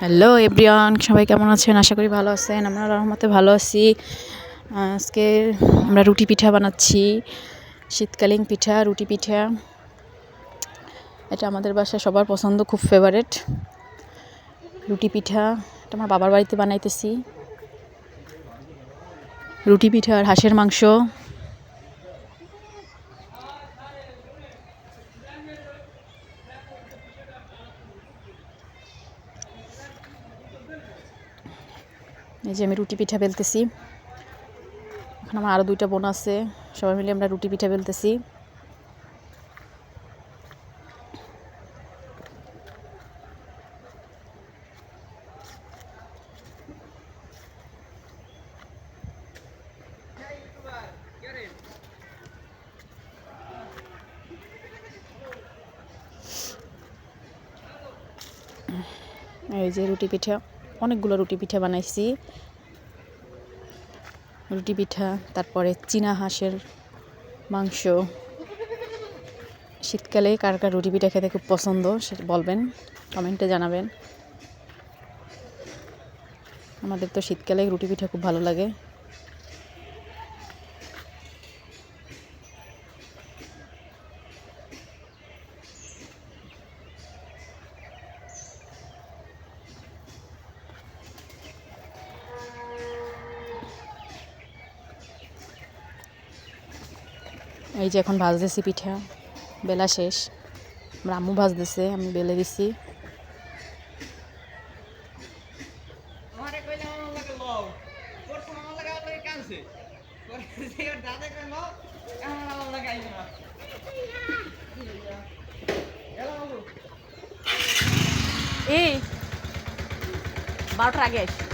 Hello everyone সবাই কেমন আছেন? আশা করি ভালো আছেন। আমরা রহমতে ভালো আছি। আজকে আমরা রুটি পিঠা বানাচ্ছি। শীতকালীন পিঠা, রুটি পিঠা। এটা আমাদের বাসায় সবার পছন্দ, খুব ফেভারেট রুটি পিঠা, এটা আমার বাবার বাড়িতে বানাইতেছি। রুটি পিঠা আর হাঁসের মাংস। এই যে আমি রুটি পিঠা বেলতেছি। এখন আমার আরও দুইটা বোন আছে, সবাই মিলে আমরা রুটি পিঠা বেলতেছি। এই যে রুটি পিঠা। অনেকগুলো রুটি পিঠা বানাইছি। রুটি পিঠা, তারপরে চীনা হাঁসের মাংস। শীতকালে কার কার রুটি পিঠা খেতে খুব পছন্দ সেটা বলবেন, কমেন্টে জানাবেন। আমাদের তো শীতকালে রুটি পিঠা খুব ভালো লাগে। এই যে এখন ভাজতেছি পিঠা, বেলা শেষ। আমার আম্মু ভাজতেছে, আমি বেলে দিছি। এই, বারোটার আগে আস